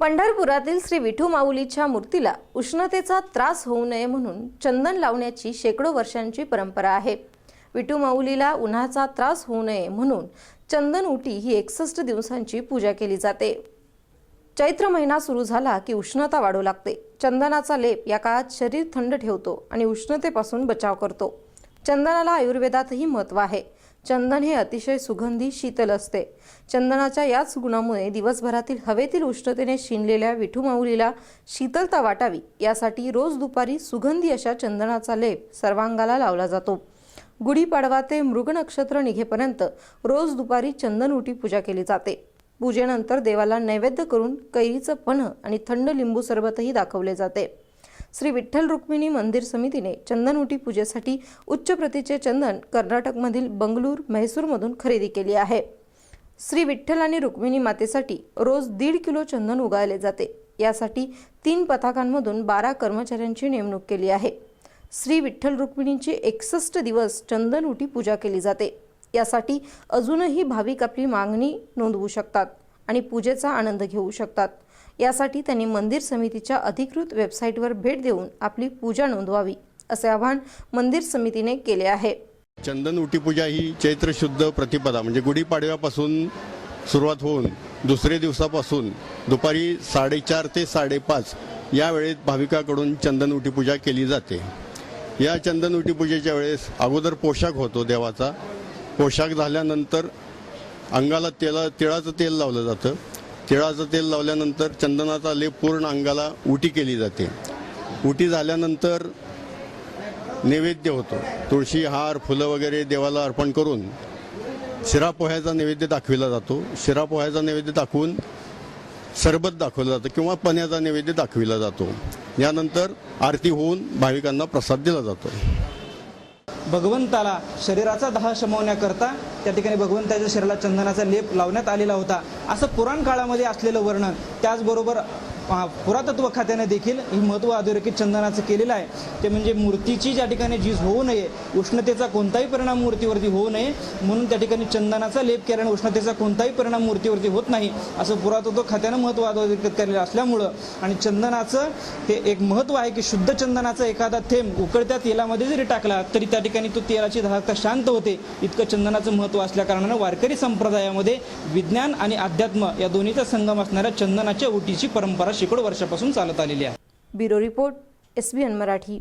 पंढरपुरातील श्री विठू माऊलीच्या मूर्तीला उष्णतेचा त्रास होऊ नये म्हणून चंदन लावण्याची शेकडो वर्षांची परंपरा आहे. विठू माऊलीला उन्हाचा त्रास होऊ नये म्हणून चंदन उटी ही एकसष्ट दिवसांची पूजा केली जाते. चैत्र महिना सुरू झाला की उष्णता वाढू लागते. चंदनाचा लेप या काळात शरीर थंड ठेवतो आणि उष्णतेपासून बचाव करतो. चंदनाला आयुर्वेदातही महत्त्व आहे. चंदन हे अतिशय सुगंधी शीतल असते. चंदनाच्या याच गुणामुळे दिवसभरातील हवेतील उष्णतेने शिनलेल्या विठू माऊलीला शीतलता वाटावी यासाठी रोज दुपारी सुगंधी अशा चंदनाचा लेप सर्वांगाला लावला जातो. गुढीपाडवा ते मृग नक्षत्र निघेपर्यंत रोज दुपारी चंदन उठी पूजा केली जाते. पूजेनंतर देवाला नैवेद्य करून कैरीचं पन्ह आणि थंड लिंबू सरबतही दाखवले जाते. श्री विठ्ठल रुक्मिणी मंदिर समितीने चंदनउटी पूजेसाठी उच्च प्रतीचे चंदन कर्नाटकमधील बंगळूर म्हैसूरमधून खरेदी केली आहे. श्री विठ्ठल आणि रुक्मिणी मातेसाठी रोज दीड किलो चंदन उगाळले जाते. यासाठी तीन पथकांमधून बारा कर्मचाऱ्यांची नेमणूक केली आहे. श्री विठ्ठल रुक्मिणींची एकसष्ट दिवस चंदन उटी पूजा केली जाते. यासाठी अजूनही भाविक आपली मागणी नोंदवू शकतात. आणि पूजेचा आनंद घेऊ शकतात. यासाठी त्यांनी मंदिर समितीच्या अधिकृत वेबसाईटवर भेट देऊन आपली पूजा नोंदवावी असे आवाहन मंदिर समितीने केले आहे. चंदन उटी पूजा ही चैत्र शुद्ध प्रतिपदा म्हणजे गुढीपाडव्यापासून सुरुवात होऊन दुसरे दिवसापासून दुपारी साडेचार ते साडेपाच या वेळेत भाविकाकडून चंदन उटी पूजा केली जाते. या चंदन उटी पूजेच्या वेळेस अगोदर पोशाख होतो देवाचा. पोशाख झाल्यानंतर अंगाला तेला तिळाचं तेल लावलं जातं. तिळाचं तेल लावल्यानंतर चंदनाचा लेप पूर्ण अंगाला उटी केली जाते. उटी झाल्यानंतर नैवेद्य होतो. तुळशी हार फुलं वगैरे देवाला अर्पण करून शिरा पोह्याचा नैवेद्य दाखविला जातो. शिरा पोह्याचा नैवेद्य दाखवून सरबत दाखवलं जातं किंवा पण्याचा नैवेद्य दाखविला जातो. यानंतर आरती होऊन भाविकांना प्रसाद दिला जातो. भगवंताला शरीराचा दाह शमवण्याकरता त्या ठिकाणी भगवंताच्या शरीराला चंदनाचा लेप लावण्यात आलेला होता. असं पुराण काळामध्ये असलेलं वर्णन त्याचबरोबर पुरातत्व खात्याने देखील ही महत्त्व अधोरेखित चंदनाचं केलेलं आहे. ते म्हणजे मूर्तीची ज्या ठिकाणी झीज होऊ नये उष्णतेचा कोणताही परिणाम मूर्तीवरती होऊ नये म्हणून त्या ठिकाणी चंदनाचा लेप केल्याने उष्णतेचा कोणताही परिणाम मूर्तीवरती होत नाही असं पुरातत्व खात्यानं महत्त्व अधोरेखित केलेलं असल्यामुळं आणि चंदनाचं हे एक महत्त्व आहे की शुद्ध चंदनाचा एखादा थेंब उकळत्या तेलामध्ये जरी टाकला तरी त्या ठिकाणी तो तेलाची धाकता शांत होते. इतकं चंदनाचं महत्त्व असल्याकारणानं वारकरी संप्रदायामध्ये विज्ञान आणि अध्यात्म या दोन्हीचा संगम असणाऱ्या चंदनाच्या ओटीची परंपरा शेकडो वर्षापासून चालत आलेली आहे. Bureau report S B N Marathi.